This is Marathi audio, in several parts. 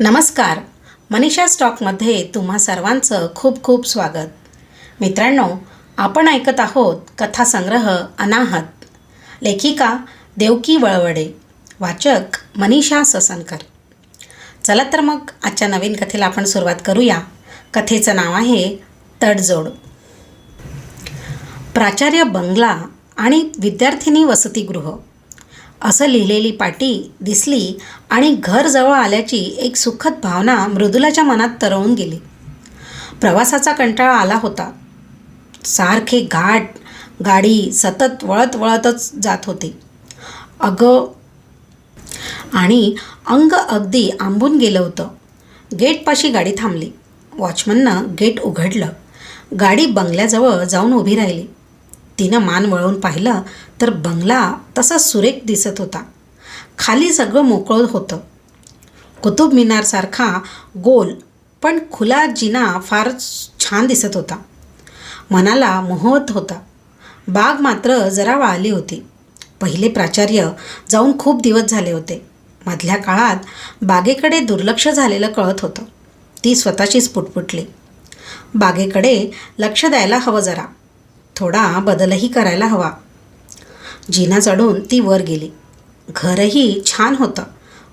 नमस्कार. मनीषा स्टॉकमध्ये तुम्हा सर्वांचं खूप खूप स्वागत. मित्रांनो आपण ऐकत आहोत कथासंग्रह अनाहत. लेखिका देवकी वळवडे. वाचक मनीषा ससनकर. चला तर मग आजच्या नवीन कथेला आपण सुरुवात करूया. कथेचं नाव आहे तडजोड. प्राचार्य बंगला आणि विद्यार्थिनी वसतिगृह. असं लिहिलेली पाटी दिसली आणि घर जवळ आल्याची एक सुखद भावना मृदुलाच्या मनात तरळून गेली. प्रवासाचा कंटाळा आला होता. सारखे घाट गाडी सतत वळत वळतच जात होती. अगं आणि अंग अगदी आंबून गेलं होतं. गेटपाशी गाडी थांबली. वॉचमननं गेट उघडलं. गाडी बंगल्याजवळ जाऊन उभी राहिली. तिनं मान वळवून पाहिलं तर बंगला तसा सुरेख दिसत होता. खाली सगळं मोकळं होतं. कुतुब मिनारसारखा गोल पण खुला जिना फार छान दिसत होता. मनाला मोहत होता. बाग मात्र जरा वाळली होती. पहिले प्राचार्य जाऊन खूप दिवस झाले होते. मधल्या काळात बागेकडे दुर्लक्ष झालेलं कळत होतं. ती स्वतःचीच पुटपुटली. बागेकडे लक्ष द्यायला हवं जरा. थोडा बदलही करायला हवा. जिना चढून ती वर गेली. घरही छान होतं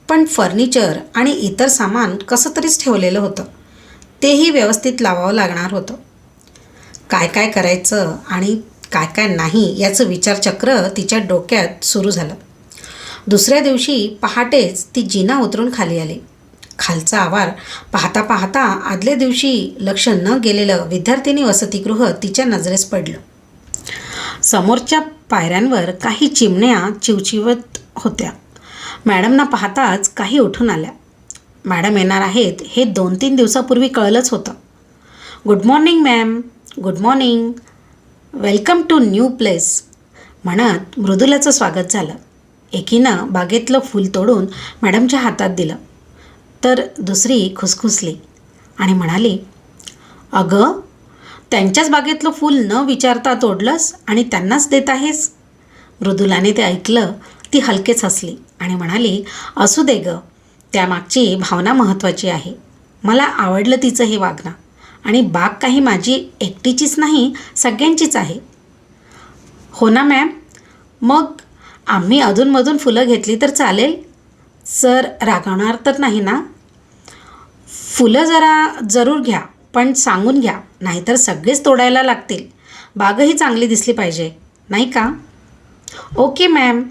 पण फर्निचर आणि इतर सामान कसं तरीच ठेवलेलं होतं. तेही व्यवस्थित लावावं लागणार होतं. काय काय करायचं आणि काय काय नाही याचं विचारचक्र तिच्या डोक्यात सुरू झालं. दुसऱ्या दिवशी पहाटेच ती जिना उतरून खाली आली. खालचा आवार पाहता पाहता आदल्या दिवशी लक्ष न गेलेलं विद्यार्थिनी वसतिगृह तिच्या नजरेस पडलं. समोरच्या पायऱ्यांवर काही चिमण्या चिवचिवत होत्या. मॅडमना पाहताच काही उठून आल्या. मॅडम येणार आहेत हे दोन तीन दिवसापूर्वी कळलंच होतं. Good morning ma'am. Good morning. Welcome to new place. म्हणत मृदुलाचं स्वागत झालं. एकीनं बागेतलं फूल तोडून मॅडमच्या हातात दिलं. तर दुसरी खुसखुसली आणि म्हणाली अगं त्यांच्याच बागेतलं फूल न विचारता तोडलंस आणि त्यांनाच देत आहेस? मृदुलाने ते ऐकलं ती हलकेच हसली आणि म्हणाली असू दे गं त्यामागची भावना महत्त्वाची आहे. मला आवडलं तिचं हे वागणं. आणि बाग काही माझी एकटीचीच नाही सगळ्यांचीच आहे. हो ना मॅम. मग आम्ही अधूनमधून फुलं घेतली तर चालेल? सर रागवणार तर नाही ना? फुलं जरा जरूर घ्या पण सांगून घ्या. नाहीतर सगळेच तोडायला लागतील. बागही चांगली दिसली पाहिजे नाही का? Okay ma'am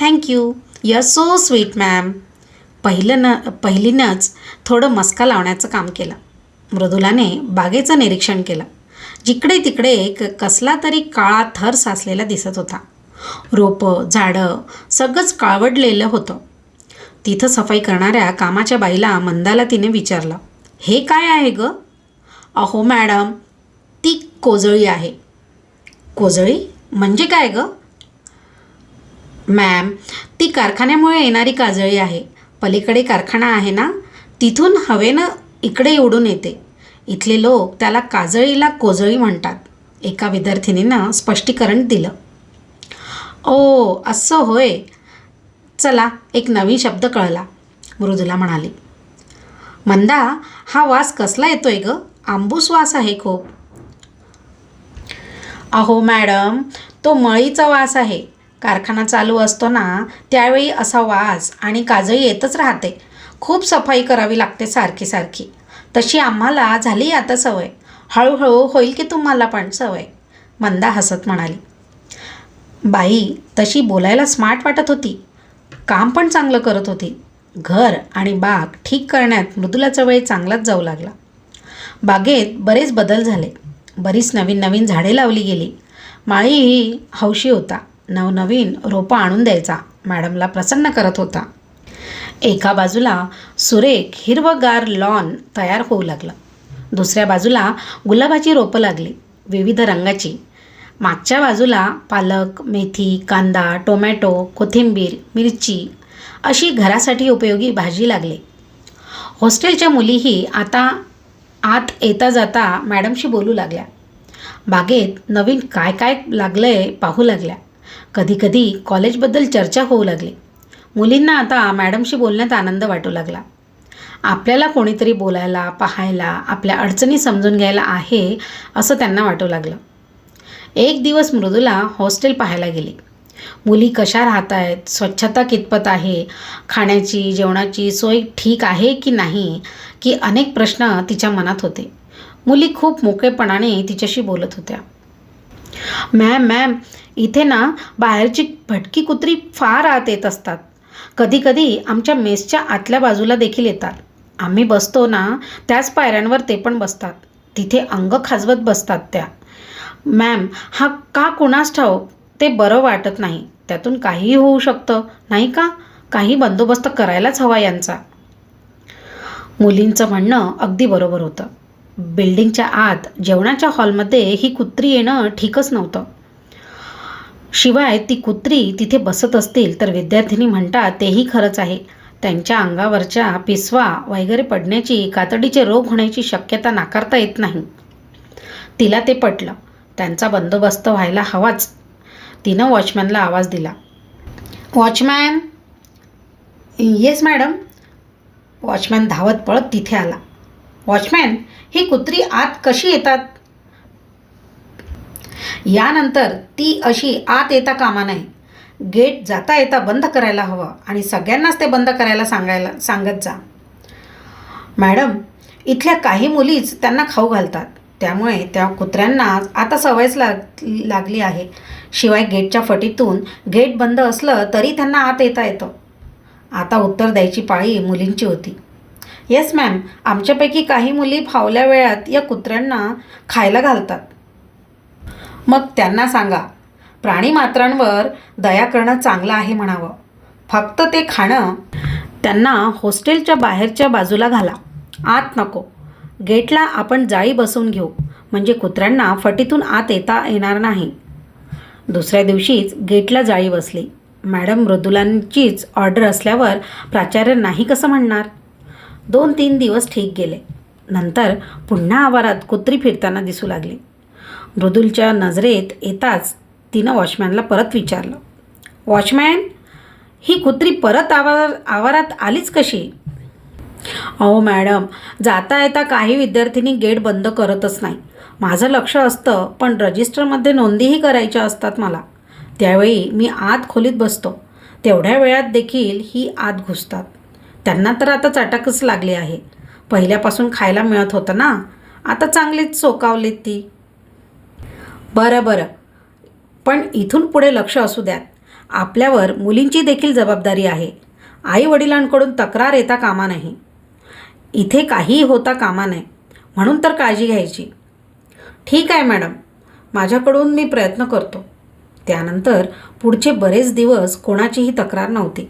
thank you you are so sweet ma'am पहिलं न पहिलीनंच थोडं मस्का लावण्याचं काम केलं. मृदुलाने बागेचं निरीक्षण केलं. जिकडे तिकडे एक कसला तरी काळा थर साचलेला दिसत होता. रोपं झाडं सगळंच काळवडलेलं होतं. तिथं सफाई करणाऱ्या कामाच्या बाईला मंदाला तिने विचारलं हे काय आहे गं? अहो मॅडम ती कोजळी आहे. कोजळी? म्हणजे काय गं? मॅम ती कारखान्यामुळे येणारी काजळी आहे. पलीकडे कारखाना आहे ना? तिथून हवेनं इकडे उडून येते. इथले लोक त्याला काजळीला कोजळी म्हणतात. एका विद्यार्थिनीनं स्पष्टीकरण दिलं. ओ असं होय. चला एक नवीन शब्द कळला. मृदुला म्हणाली. मंदा हा वास कसला येतोय गं? आंबूसवास आहे खूप. अहो मॅडम तो मळीचा वास आहे. कारखाना चालू असतो ना त्यावेळी असा वास आणि काजळी येतच राहते. खूप सफाई करावी लागते सारखी सारखी. तशी आम्हाला झाली आता सवय. हळूहळू होईल की तुम्हाला पण सवय मंदा हसत म्हणाली. बाई तशी बोलायला स्मार्ट वाटत होती. काम पण चांगलं करत होती. घर आणि बाग ठीक करण्यात मृदुलाचा वेळ चांगलाच जाऊ लागला. बागेत बरेच बदल झाले. बरीच नवीन नवीन झाडे लावली गेली. माळीही हौशी होता. नवनवीन रोपं आणून द्यायचा. मॅडमला प्रसन्न करत होता. एका बाजूला सुरेख हिरवगार लॉन तयार होऊ लागलं. दुसऱ्या बाजूला गुलाबाची रोपं लागली. विविध रंगाची. मागच्या बाजूला पालक मेथी कांदा टोमॅटो कोथिंबीर मिरची अशी घरासाठी उपयोगी भाजी लागली. हॉस्टेलच्या मुलीही आता आत येता जाता मॅडमशी बोलू लागल्या. बागेत नवीन काय काय लागलं आहे पाहू लागल्या. कधीकधी कॉलेजबद्दल चर्चा होऊ लागली. मुलींना आता मॅडमशी बोलण्यात आनंद वाटू लागला. आपल्याला कोणीतरी बोलायला पाहायला आपल्या अडचणी समजून घ्यायला आहे असं त्यांना वाटू लागलं. एक दिवस मृदूला हॉस्टेल पाहायला गेली. मुली कशा राहत आहेत स्वच्छता कितपत आहे खाण्याची जेवणाची सोय ठीक आहे की नाही की अनेक प्रश्न तिच्या मनात होते. मुली खूप मोकळेपणाने तिच्याशी बोलत होत्या. मॅम मॅम इथे ना बाहेरची भटकी कुत्री फार आत येत असतात. कधीकधी आमच्या मेसच्या आतल्या बाजूला देखील येतात. आम्ही बसतो ना त्याच पायऱ्यांवर ते पण बसतात. तिथे अंग खाजवत बसतात त्या. मॅम हा का कुणास ठाऊक? ते बरं वाटत नाही. त्यातून काहीही होऊ शकतं नाही का? काही बंदोबस्त करायलाच हवा यांचा. मुलींचं म्हणणं अगदी बरोबर होतं. बिल्डिंगच्या आत जेवणाच्या हॉलमध्ये ही कुत्री येणं ठीकच नव्हतं. शिवाय ती कुत्री तिथे बसत असतील तर विद्यार्थिनी म्हणतात तेही खरंच आहे. त्यांच्या अंगावरच्या पिसवा वगैरे पडण्याची कातडीचे रोग होण्याची शक्यता नाकारता येत नाही. तिला ते पटलं. त्यांचा बंदोबस्त व्हायला हवाच. तिनं वॉचमॅनला आवाज दिला. वॉचमॅन? Yes madam. वॉचमॅन धावत पळत तिथे आला. वॉचमॅन ही कुत्री आत कशी येतात? यानंतर ती अशी आत येता कामा नये गेट जाता येता बंद करायला हवं आणि सगळ्यांनाच ते बंद करायला सांगायला सांगत जा. मॅडम इथल्या काही मुलीच त्यांना खाऊ घालतात. त्यामुळे त्या कुत्र्यांना आता सवयच लाग लागली आहे. शिवाय गेटच्या फटीतून गेट बंद असलं तरी त्यांना आत येता येतं. आता उत्तर द्यायची पाळी मुलींची होती. Yes ma'am. आमच्यापैकी काही मुली फावल्या वेळात या कुत्र्यांना खायला घालतात. मग त्यांना सांगा. प्राणीमात्रांवर दया करणं चांगलं आहे म्हणावं. फक्त ते खाणं त्यांना हॉस्टेलच्या बाहेरच्या बाजूला घाला. आत नको. गेटला आपण जाळी बसवून घेऊ. म्हणजे कुत्र्यांना फटीतून आत येता येणार नाही. दुसऱ्या दिवशीच गेटला जाळी बसली. मॅडम मृदुलांचीच ऑर्डर असल्यावर प्राचार्य नाही कसं म्हणणार? दोन तीन दिवस ठीक गेले. नंतर पुन्हा आवारात कुत्री फिरताना दिसू लागली. मृदुलच्या नजरेत येताच तिनं वॉचमॅनला परत विचारलं वॉचमॅन ही कुत्री परत आवार आवारात आलीच कशी? अहो मॅडम जाता येता काही विद्यार्थिनी गेट बंद करतच नाही. माझं लक्ष असतं पण रजिस्टरमध्ये नोंदीही करायच्या असतात मला. त्यावेळी मी आत खोलीत बसतो. तेवढ्या वेळात देखील ही आत घुसतात. त्यांना तर आता चटाकच लागली आहे. पहिल्यापासून खायला मिळत होतं ना? आता चांगलीच चोकावलीत ती. बरं बरं. पण इथून पुढे लक्ष असू द्यात. आपल्यावर मुलींची देखील जबाबदारी आहे. आई वडिलांकडून तक्रार येता कामा नाही. इथे काहीही होता कामा नाही. म्हणून तर काळजी घ्यायची. ठीक आहे मॅडम. माझ्याकडून मी प्रयत्न करतो. त्यानंतर पुढचे बरेच दिवस कोणाचीही तक्रार नव्हती.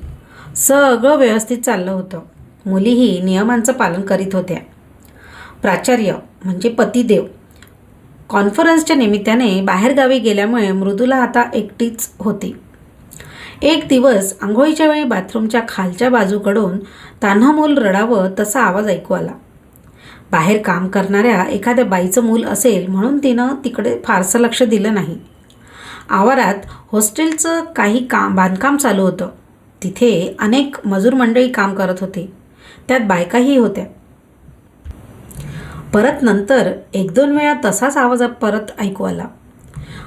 सगळं व्यवस्थित चाललं होतं. मुलीही नियमांचं पालन करीत होत्या. प्राचार्य म्हणजे पतिदेव. कॉन्फरन्सच्या निमित्ताने बाहेरगावी गेल्यामुळे मृदुला आता एकटीच होती. एक दिवस आंघोळीच्या वेळी बाथरूमच्या खालच्या बाजूकडून तान्हा मूल रडावं तसा आवाज ऐकू आला. बाहेर काम करणाऱ्या एखाद्या बाईचं मूल असेल म्हणून तिनं तिकडे फारसं लक्ष दिलं नाही. आवारात हॉस्टेलचं काही काम बांधकाम चालू होतं. तिथे अनेक मजूर मंडळी काम करत होती. त्यात बायकाही होत्या. परत नंतर एक दोन वेळा तसाच आवाज परत ऐकू आला.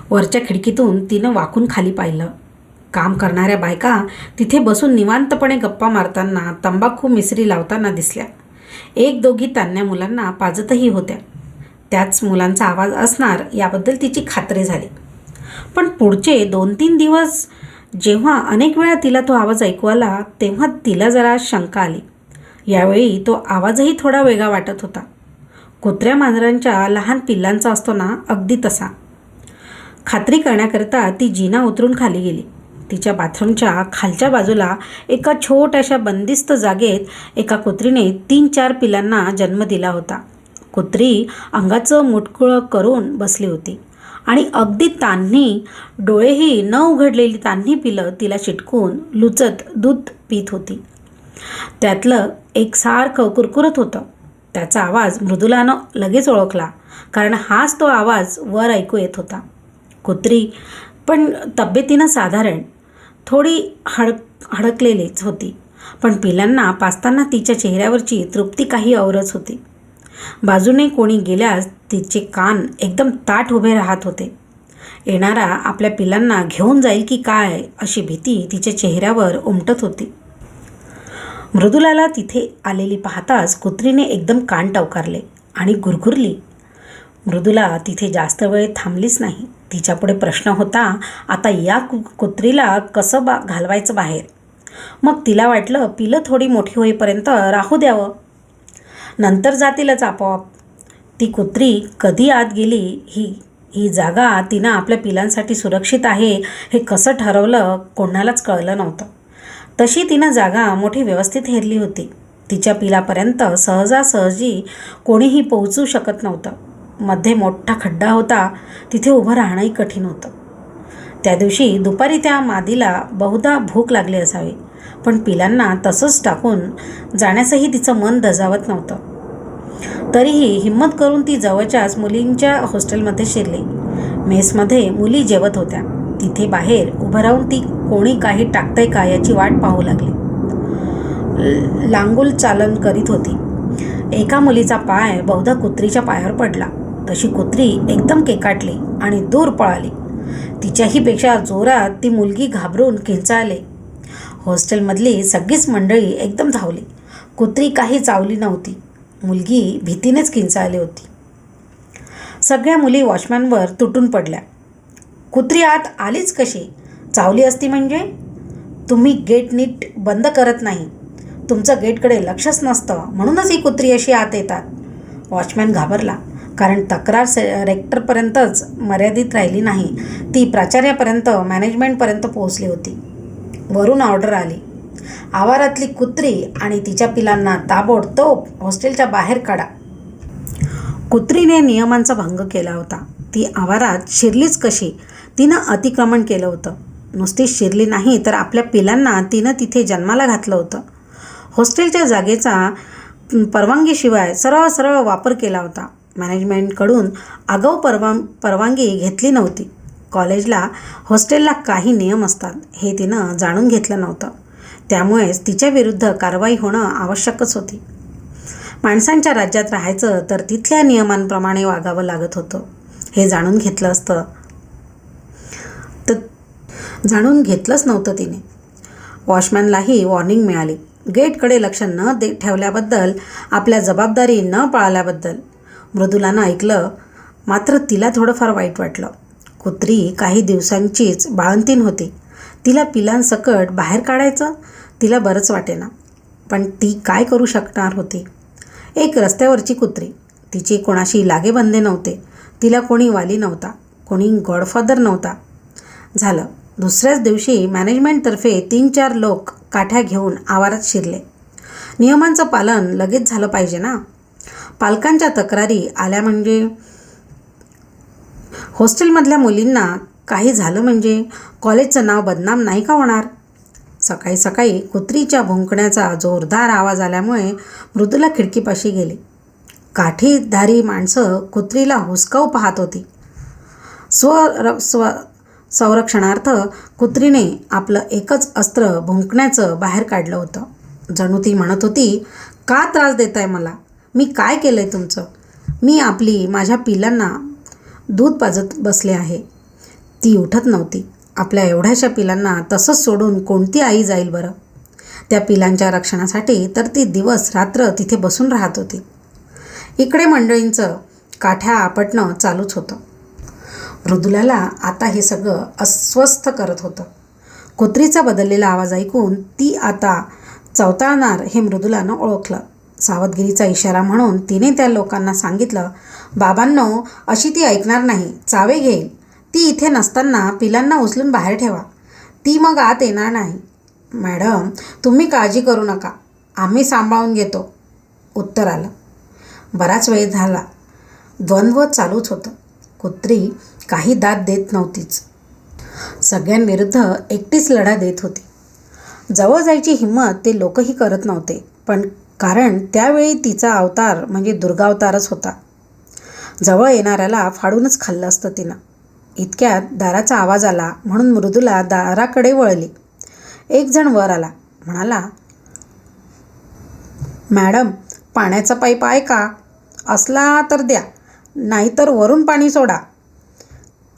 वरच्या खिडकीतून तिनं वाकून खाली पाहिलं. काम करणाऱ्या बायका तिथे बसून निवांतपणे गप्पा मारताना तंबाखू मिसरी लावताना दिसल्या. एक दोघी तान्या मुलांना पाजतही होत्या. त्याच मुलांचा आवाज असणार याबद्दल तिची खात्री झाली. पण पुढचे दोन तीन दिवस जेव्हा अनेक वेळा तिला तो आवाज ऐकू आला तेव्हा तिला जरा शंका आली. यावेळी तो आवाजही थोडा वेगळा वाटत होता. कुत्र्या मांजरांच्या लहान पिल्लांचा असतो ना अगदी तसा. खात्री करण्याकरिता ती जिना उतरून खाली गेली. तिच्या बाथरूमच्या खालच्या बाजूला एका छोट्याशा बंदिस्त जागेत एका कुत्रीने तीन चार पिलांना जन्म दिला होता. कुत्री अंगाचं मुटकुळं करून बसली होती. आणि अगदी तान्ही डोळेही न उघडलेली तान्ही पिलं तिला चिटकून लुचत दूध पित होती. त्यातलं एक सारखं कुरकुरत होतं. त्याचा आवाज मृदुलानं लगेच ओळखला कारण हाच तो आवाज वर ऐकू येत होता. कुत्री पण तब्येतीनं साधारण थोडी हड हडकलेलीच होती. पण पिलांना पाचताना तिच्या चेहऱ्यावरची तृप्ती काही औरच होती. बाजूने कोणी गेल्यास तिचे कान एकदम ताट उभे राहत होते. येणारा आपल्या पिलांना घेऊन जाईल की काय अशी भीती तिच्या चेहऱ्यावर उमटत होती. मृदुलाला तिथे आलेली पाहताच कुत्रीने एकदम कान टवकारले आणि गुरगुरली. मृदुला तिथे जास्त वेळ थांबलीच नाही. तिच्यापुढे प्रश्न होता आता या कु कुत्रीला कसं बा घालवायचं बाहेर? मग तिला वाटलं पिलं थोडी मोठी होईपर्यंत राहू द्यावं. नंतर जातीलच आपोआप. ती कुत्री कधी आत गेली ही ही जागा तिनं आपल्या पिलांसाठी सुरक्षित आहे हे कसं ठरवलं कोणालाच कळलं नव्हतं. तशी तिनं जागा मोठी व्यवस्थित हेरली होती. तिच्या पिलापर्यंत सहजासहजी कोणीही पोहोचू शकत नव्हतं. मध्ये मोठा खड्डा होता तिथे उभं राहणंही कठीण होतं. त्या दिवशी दुपारी त्या मादीला बहुधा भूक लागली असावी पण पिलांना तसंच टाकून जाण्यासही तिचं मन दजावत नव्हतं. तरीही हिंमत करून ती जवळच्याच मुलींच्या हॉस्टेलमध्ये शिरली. मेसमध्ये मुली जेवत होत्या. तिथे बाहेर उभं राहून ती कोणी काही टाकतंय का याची वाट पाहू लागली. ल- लांगुल चालन करीत होती. एका मुलीचा पाय बहुधा कुत्रीच्या पायावर पडला. तशी कुत्री एकदम केकाटली आणि दूर पळाली. तिच्याही पेक्षा जोरात ती मुलगी घाबरून किंचाळली हॉस्टेलमधली सगळीच मंडळी एकदम धावली. कुत्री काही चावली नव्हती. मुलगी भीतीनेच किंचाळली होती. सगळ्या मुली वॉचमॅनवर तुटून पडल्या. कुत्री आत आलीच कशी? चावली असती म्हणजे? तुम्ही गेट नीट बंद करत नाही. तुमचं गेटकडे लक्षच नसतं. म्हणूनच ही कुत्री अशी आत येतात. वॉचमॅन घाबरला. कारण तक्रार से रेक्टरपर्यंतच मर्यादित राहिली नाही. ती प्राचार्यापर्यंत मॅनेजमेंटपर्यंत पोहोचली होती. वरून ऑर्डर आली. आवारातली कुत्री आणि तिच्या पिलांना ताबडतोब हॉस्टेलच्या बाहेर काढा. कुत्रीने नियमांचा भंग केला होता. ती आवारात शिरलीच कशी? तिनं अतिक्रमण केलं होतं. नुसती शिरली नाही तर आपल्या पिलांना तिनं तिथे जन्माला घातलं होतं. हॉस्टेलच्या जागेचा परवानगीशिवाय सरळ सरळ वापर केला होता. मॅनेजमेंटकडून आगाऊ परवा परवानगी घेतली नव्हती. कॉलेजला हॉस्टेलला काही नियम असतात हे तिनं जाणून घेतलं नव्हतं. त्यामुळेच तिच्या विरुद्ध कारवाई होणं आवश्यकच होती. माणसांच्या राज्यात राहायचं तर तिथल्या नियमांप्रमाणे वागावं लागत होतं हे जाणून घेतलं असतं. तर जाणून घेतलंच नव्हतं तिने. वॉचमॅनलाही वॉर्निंग मिळाली. गेटकडे लक्ष न दे ठेवल्याबद्दल आपल्या जबाबदारी न पाळल्याबद्दल. मृदुलानं ऐकलं मात्र तिला थोडंफार वाईट वाटलं. कुत्री काही दिवसांचीच बाळंतीण होती. तिला पिलांसकट बाहेर काढायचं तिला बरंच वाटेना. पण ती काय करू शकणार होती? एक रस्त्यावरची कुत्री. तिचे कोणाशी लागेबंधे नव्हते. तिला कोणी वाली नव्हता. कोणी गॉडफादर नव्हता. झालं. दुसऱ्याच दिवशी मॅनेजमेंटतर्फे तीन चार लोक काठ्या घेऊन आवारात शिरले. नियमांचं पालन लगेच झालं पाहिजे ना? पालकांच्या तक्रारी आल्या म्हणजे हॉस्टेलमधल्या मुलींना काही झालं म्हणजे कॉलेजचं नाव बदनाम नाही का होणार? सकाळी सकाळी कुत्रीच्या भुंकण्याचा जोरदार आवाज आल्यामुळे मृदूला खिडकीपाशी गेली. काठीधारी माणसं कुत्रीला हुसकाऊ पाहत होती. स्व स्व संरक्षणार्थ कुत्रीने आपलं एकच अस्त्र भुंकण्याचं बाहेर काढलं होतं. जणू ती म्हणत होती का त्रास देताय मला? मी काय केलं आहे तुमचं? मी आपली माझ्या पिलांना दूध पाजत बसले आहे. ती उठत नव्हती. आपल्या एवढ्याशा पिलांना तसंच सोडून कोणती आई जाईल बरं? त्या पिलांच्या रक्षणासाठी तर ती दिवस रात्र तिथे बसून राहत होती. इकडे मंडळींचं काठ्या आपटणं चालूच होतं. मृदुलाला आता हे सगळं अस्वस्थ करत होतं. कुत्रीचा बदललेला आवाज ऐकून ती आता चवताळणार हे मृदुलानं ओळखलं. सावधगिरीचा इशारा म्हणून तिने त्या लोकांना सांगितलं बाबांनो अशी ती ऐकणार नाही. चावे घेईल ती इथे नसताना पिलांना उचलून बाहेर ठेवा. ती मग आत येणार नाही. मॅडम तुम्ही काळजी करू नका. आम्ही सांभाळून घेतो. उत्तर आलं. बराच वेळ झाला. द्वंद्व चालूच होतं. कुत्री काही दाद देत नव्हतीच. सगळ्यांविरुद्ध एकटीच लढा देत होती. जवळ जायची हिंमत ते लोकही करत नव्हते. पण कारण त्यावेळी तिचा अवतार म्हणजे दुर्गावतारच होता. जवळ येणाऱ्याला फाडूनच खाल्लं असतं तिनं. इतक्यात दाराचा आवाज आला म्हणून मृदुला दाराकडे वळली. एक जण वर आला. म्हणाला मॅडम पाण्याचा पाईप आहे का? असला तर द्या नाहीतर वरून पाणी सोडा.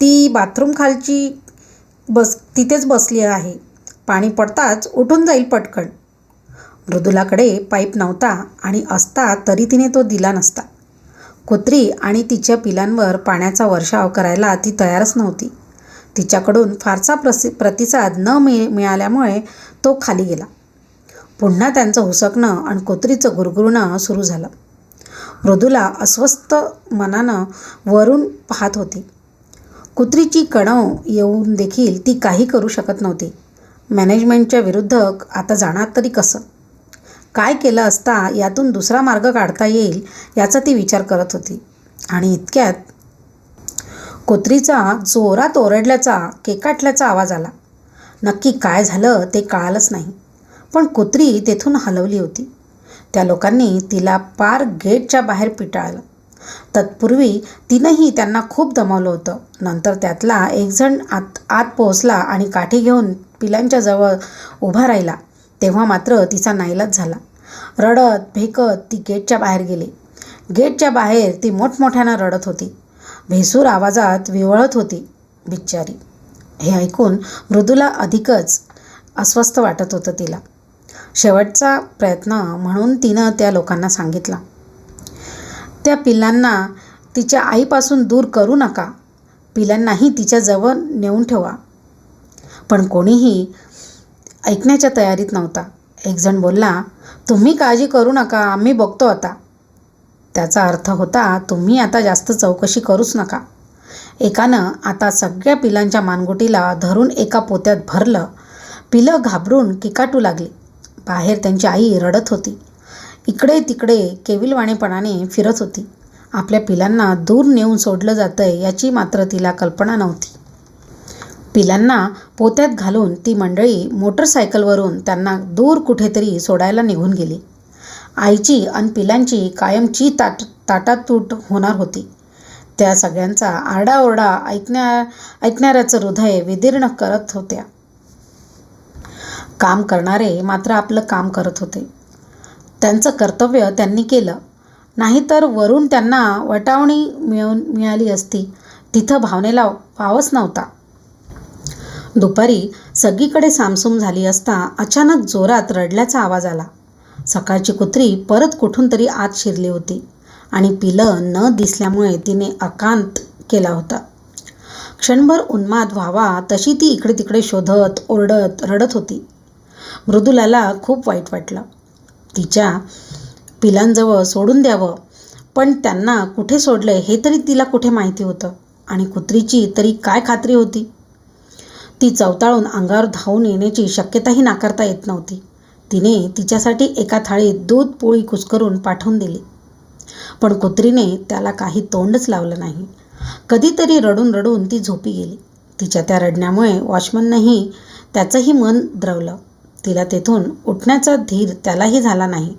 ती बाथरूम खालची बस तिथेच बसली आहे. पाणी पडताच उठून जाईल पटकन. मृदुलाकडे पाईप नव्हता आणि असता तरी तिने तो दिला नसता. कुत्री आणि तिच्या पिलांवर पाण्याचा वर्षाव करायला ती तयारच नव्हती. तिच्याकडून फारसा प्रसि प्रतिसाद न मिळ मिळाल्यामुळे तो खाली गेला. पुन्हा त्यांचं हुसकणं आणि कुत्रीचं गुरगुरणं सुरू झालं. मृदुला अस्वस्थ मनानं वरून पाहत होती. कुत्रीची कणव येऊन देखील ती काही करू शकत नव्हती. मॅनेजमेंटच्या विरुद्ध आता जाणार तरी कसं? काय केलं असता यातून दुसरा मार्ग काढता येईल याचा ती विचार करत होती. आणि इतक्यात कुत्रीचा जोरात ओरडल्याचा केकाटल्याचा आवाज आला. नक्की काय झालं ते कळालंच नाही. पण कुत्री तेथून हलवली होती. त्या लोकांनी तिला पार गेटच्या बाहेर पिटाळलं. तत्पूर्वी तिनंही त्यांना खूप दमवलं होतं. नंतर त्यातला एकजण आत आत पोहोचला आणि काठी घेऊन पिलांच्या जवळ उभा राहिला. तेव्हा मात्र तिचा नाईलाज झाला. रडत भेकत ती गेटच्या बाहेर गेली. गेटच्या बाहेर ती मोठमोठ्यानं रडत होती. भेसूर आवाजात विवळत होती बिच्चारी. हे ऐकून मृदूला अधिकच अस्वस्थ वाटत होतं तिला. शेवटचा प्रयत्न म्हणून तिनं त्या लोकांना सांगितला. त्या पिल्लांना तिच्या आईपासून दूर करू नका. पिलांनाही तिच्याजवळ नेऊन ठेवा. पण कोणीही ऐकण्याच्या तयारीत नव्हता. एकजण बोलला तुम्ही काळजी करू नका आम्ही बघतो आता. त्याचा अर्थ होता तुम्ही आता जास्त चौकशी करूच नका. एकानं आता सगळ्या पिलांच्या मानगुटीला धरून एका पोत्यात भरलं. पिलं घाबरून किकाटू लागली. बाहेर त्यांची आई रडत होती. इकडे तिकडे केविलवाणेपणाने फिरत होती. आपल्या पिलांना दूर नेऊन सोडलं जातंय याची मात्र तिला कल्पना नव्हती. पिलांना पोत्यात घालून ती मंडळी मोटरसायकलवरून त्यांना दूर कुठेतरी सोडायला निघून गेली. आईची आणि पिलांची कायमची ताट ताटातूट होणार होती. त्या सगळ्यांचा आरडाओरडा ऐकण्या ऐकणाऱ्याचं हृदय विदीर्ण करत होत्या. काम करणारे मात्र आपलं काम करत होते. त्यांचं कर्तव्य त्यांनी केलं. नाहीतर वरून त्यांना वटावणी मिळून मिळाली असती. तिथं भावनेला वावच नव्हता. दुपारी सगळीकडे सामसूम झाली असता अचानक जोरात रडल्याचा आवाज आला. सकाळची कुत्री परत कुठून तरी आत शिरली होती आणि पिलं न दिसल्यामुळे तिने अकांत केला होता. क्षणभर उन्माद व्हावा तशी ती इकडे तिकडे शोधत ओरडत रडत होती. मृदुलाला खूप वाईट वाटलं. तिच्या पिलांजवळ सोडून द्यावं पण त्यांना कुठे सोडलं हे तरी तिला कुठे माहिती होतं आणि कुत्रीची तरी काय खात्री होती? ती चवताळून अंगावर धावून येण्याची शक्यताही नाकारता येत नव्हती. तिने तिच्यासाठी एका थाळीत दूध पोळी कुसकरून पाठवून दिली. पण कुत्रीने त्याला काही तोंडच लावलं नाही. कधीतरी रडून रडून ती झोपी गेली. तिच्या त्या रडण्यामुळे वॉचमननंही त्याचंही मन द्रवलं. तिला तेथून उठण्याचा धीर त्यालाही झाला नाही.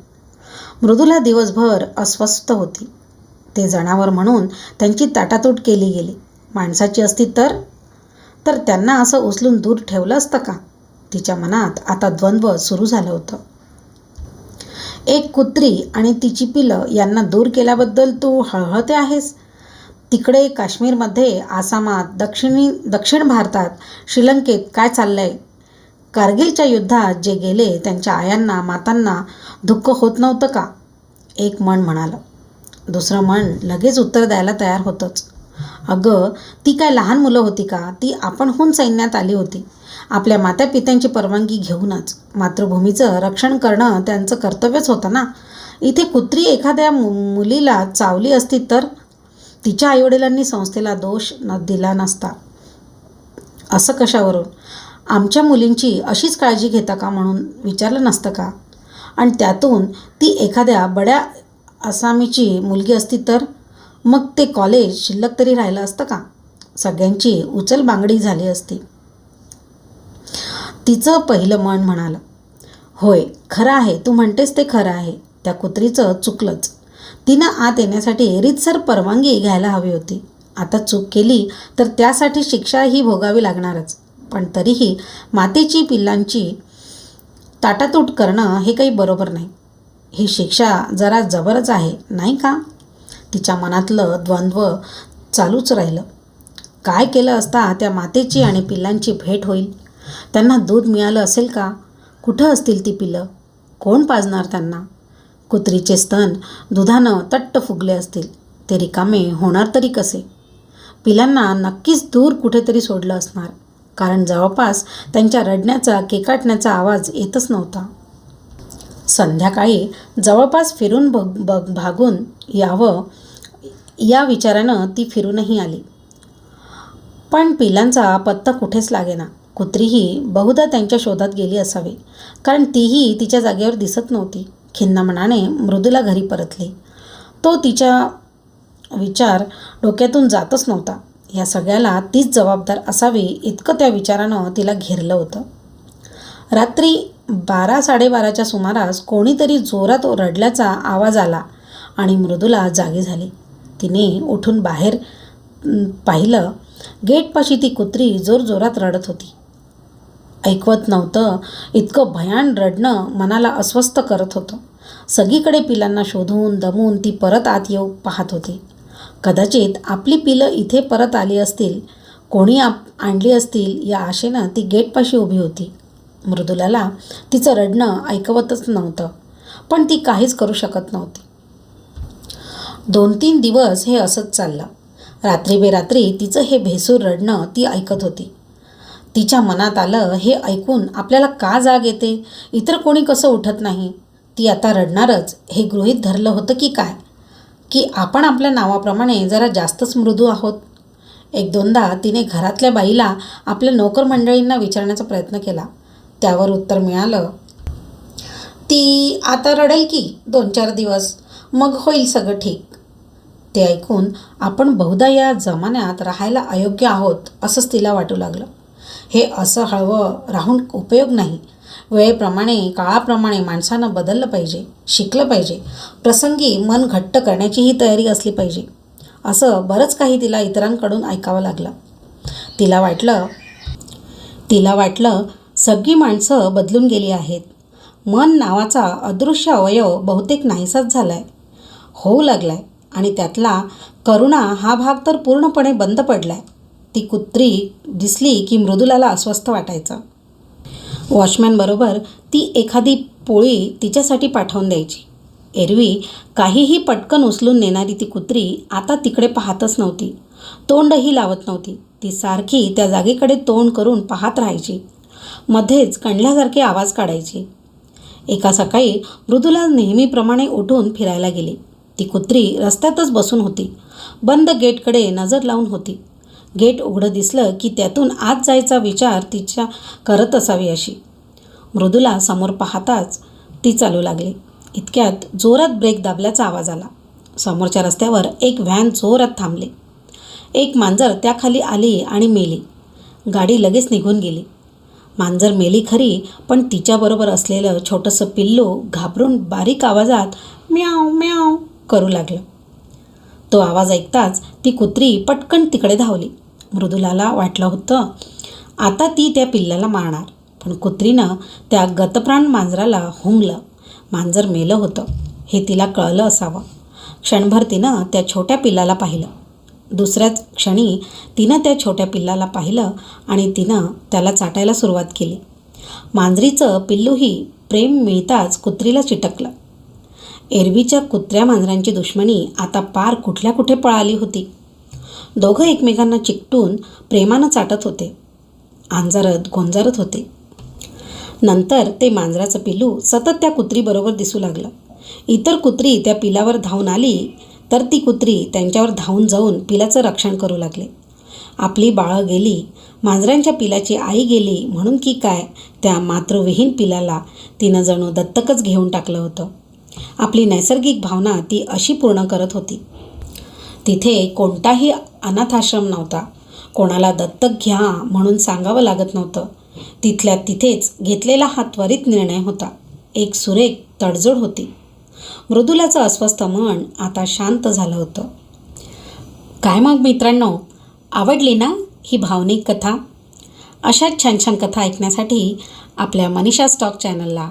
मृदूला दिवसभर अस्वस्थ होती. ते जनावर म्हणून त्यांची ताटातूट केली गेली. माणसाची असती तर? तर त्यांना असं उचलून दूर ठेवलं असतं का? तिच्या मनात आता द्वंद्व सुरू झालं होतं. एक कुत्री आणि तिची पिलं यांना दूर केल्याबद्दल तू हळहळते आहेस. तिकडे काश्मीरमध्ये आसामात दक्षिणी दक्षिण भारतात श्रीलंकेत काय चाललंय? कारगिलच्या युद्धात जे गेले त्यांच्या आयांना मातांना दुःख होत नव्हतं का? एक मन म्हणालं. दुसरं मन लगेच उत्तर द्यायला तयार होतंच. अगं ती काय लहान मुलं होती का? ती आपणहून सैन्यात आली होती. आपल्या मातापित्यांची परवानगी घेऊनच. मातृभूमीचं रक्षण करणं त्यांचं कर्तव्यच होतं ना. इथे कुत्री एखाद्या मु मुलीला चावली असती तर? तिच्या आईवडिलांनी संस्थेला दोष न दिला नसता. असं कशावरून? आमच्या मुलींची अशीच काळजी घेता का म्हणून विचारलं नसतं का? आणि त्यातून ती एखाद्या बड्या आसामीची मुलगी असती तर? मग ते कॉलेज शिल्लक तरी राहिलं असतं का? सगळ्यांची उचल बांगडी झाली असती. तिचं पहिलं मन म्हणालं होय खरं आहे तू म्हणतेस ते खरं आहे. त्या कुत्रीचं चुकलंच. तिनं आत येण्यासाठी रीतसर परवानगी घ्यायला हवी होती. आता चूक केली तर त्यासाठी शिक्षा ही भोगावी लागणारच. पण तरीही मातेची पिल्लांची ताटातूट करणं हे काही बरोबर नाही. ही शिक्षा जरा जबरच आहे नाही का? तिच्या मनातलं द्वंद्व चालूच राहिलं. काय केलं असता त्या मातेची आणि पिल्लांची भेट होईल? त्यांना दूध मिळालं असेल का? कुठं असतील ती पिलं कोण पाजणार त्यांना? कुत्रीचे स्तन दुधानं तट्ट फुगले असतील. ते रिकामे होणार तरी कसे? पिलांना नक्कीच दूर कुठेतरी सोडलं असणार. कारण जवळपास त्यांच्या रडण्याचा केकाटण्याचा आवाज येतच नव्हता. संध्याकाळी जवळपास फिरून बघ बघ भागून यावं या विचारानं ती फिरूनही आली. पण पिलांचा पत्ता कुठेच लागेना. कुत्रीही बहुधा त्यांच्या शोधात गेली असावी. कारण तीही तिच्या जागेवर दिसत नव्हती. खिन्नमनाने मृदूला घरी परतली. तो तिच्या विचार डोक्यातून जातच नव्हता. या सगळ्याला तीच जबाबदार असावी इतकं त्या विचारानं तिला घेरलं होतं. रात्री बारा साडेबाराच्या सुमारास कोणीतरी जोरात रडल्याचा आवाज आला आणि मृदूला जागी झाली. तिने उठून बाहेर पाहिलं. गेटपाशी ती कुत्री जोरजोरात रडत होती. ऐकवत नव्हतं इतकं भयान रडणं मनाला अस्वस्थ करत होतं. सगळीकडे पिलांना शोधून दमून ती परत आत येऊ पाहत होती. कदाचित आपली पिलं इथे परत आली असतील कोणी आप आणली असतील या आशेनं ती गेटपाशी उभी होती. मृदुलाला तिचं रडणं ऐकवतच नव्हतं पण ती काहीच करू शकत नव्हती. दोन तीन दिवस हे असंच चाललं. रात्री बेरात्री तिचं हे भेसूर रडणं ती ऐकत होती. तिच्या मनात आलं हे ऐकून आपल्याला का जाग येते? इतर कोणी कसं उठत नाही? ती आता रडणारच. हे गृहीत धरलं होतं की काय? की आपण आपल्या नावाप्रमाणे जरा जास्तच मृदू आहोत? एक दोनदा तिने घरातल्या बाईला आपल्या नोकर मंडळींना विचारण्याचा प्रयत्न केला. त्यावर उत्तर मिळालं ती आता रडेल की दोन चार दिवस? मग होईल सगळं ठीक. ते ऐकून आपण बहुधा या जमान्यात राहायला अयोग्य आहोत असंच तिला वाटू लागलं. हे असं हळवं राहून उपयोग नाही. वेळेप्रमाणे काळाप्रमाणे माणसानं बदललं पाहिजे शिकलं पाहिजे. प्रसंगी मन घट्ट करण्याचीही तयारी असली पाहिजे. असं बरंच काही तिला इतरांकडून ऐकावं लागलं. तिला वाटलं तिला वाटलं सगळी माणसं बदलून गेली आहेत. मन नावाचा अदृश्य अवयव बहुतेक नाहीसाच झाला आहे होऊ लागला आहे आणि त्यातला करुणा हा भाग तर पूर्णपणे बंद पडला आहे ती कुत्री दिसली की मृदुलाला अस्वस्थ वाटायचं. वॉचमॅनबरोबर ती एखादी पोळी तिच्यासाठी पाठवून द्यायची. एरवी काहीही पटकन उचलून नेणारी ती कुत्री आता तिकडे पाहतच नव्हती. तोंडही लावत नव्हती. ती सारखी त्या जागेकडे तोंड करून पाहत राहायची. मध्येच कणल्यासारखे आवाज काढायची. एका सकाळी मृदुला नेहमीप्रमाणे उठून फिरायला गेली. ती कुत्री रस्त्यातच बसून होती. बंद गेटकडे नजर लावून होती. गेट उघडं दिसलं की त्यातून आत जायचा विचार तिच्या करत असावी अशी. मृदुला समोर पाहताच ती चालू लागली. इतक्यात जोरात ब्रेक दाबल्याचा आवाज आला. समोरच्या रस्त्यावर एक व्हॅन जोरात थांबली. एक मांजर त्याखाली आली आणि मेली. गाडी लगेच निघून गेली. मांजर मेली खरी पण तिच्याबरोबर असलेलं छोटंसं पिल्लू घाबरून बारीक आवाजात म्याव म्याव करू लागलं. तो आवाज ऐकताच ती कुत्री पटकन तिकडे धावली. मृदुलाला वाटलं होतं आता ती त्या पिल्लाला मारणार. पण कुत्रीनं त्या गतप्राण मांजराला हुंगलं मांजर मेलं होतं. हे तिला कळलं असावं. क्षणभर तिनं त्या छोट्या पिल्लाला पाहिलं. दुसऱ्याच क्षणी तिनं त्या छोट्या पिल्लाला पाहिलं आणि तिनं त्याला चाटायला सुरुवात केली. मांजरीचं पिल्लूही प्रेम मिळताच कुत्रीला चिटकलं. एरवीच्या कुत्र्या मांजरांची दुश्मनी आता पार कुठल्या कुठे पळाली होती? दोघं एकमेकांना चिकटून प्रेमानं चाटत होते. आंजारत गोंजारत होते. नंतर ते मांजराचं पिल्लू सतत त्या कुत्रीबरोबर दिसू लागलं. इतर कुत्री त्या पिलावर धावून आली तर ती कुत्री त्यांच्यावर धावून जाऊन पिलाचं रक्षण करू लागले. आपली बाळं गेली मांजरांच्या पिलाची आई गेली म्हणून की काय त्या मातृविहीन पिलाला तिनं जणू दत्तकच घेऊन टाकलं होतं. आपली नैसर्गिक भावना ती अशी पूर्ण करत होती. तिथे कोणताही अनाथाश्रम नव्हता. कोणाला दत्तक घ्या म्हणून सांगावं लागत नव्हतं. तिथल्या तिथेच घेतलेला हा त्वरित निर्णय होता. एक सुरेख तडजोड होती. मृदुलाचं अस्वस्थ मन आता शांत झालं होतं. काय मग मित्रांनो? आवडली ना ही भावनिक कथा? अशाच छान छान कथा ऐकण्यासाठी आपल्या मनीषा स्टॉक चॅनलला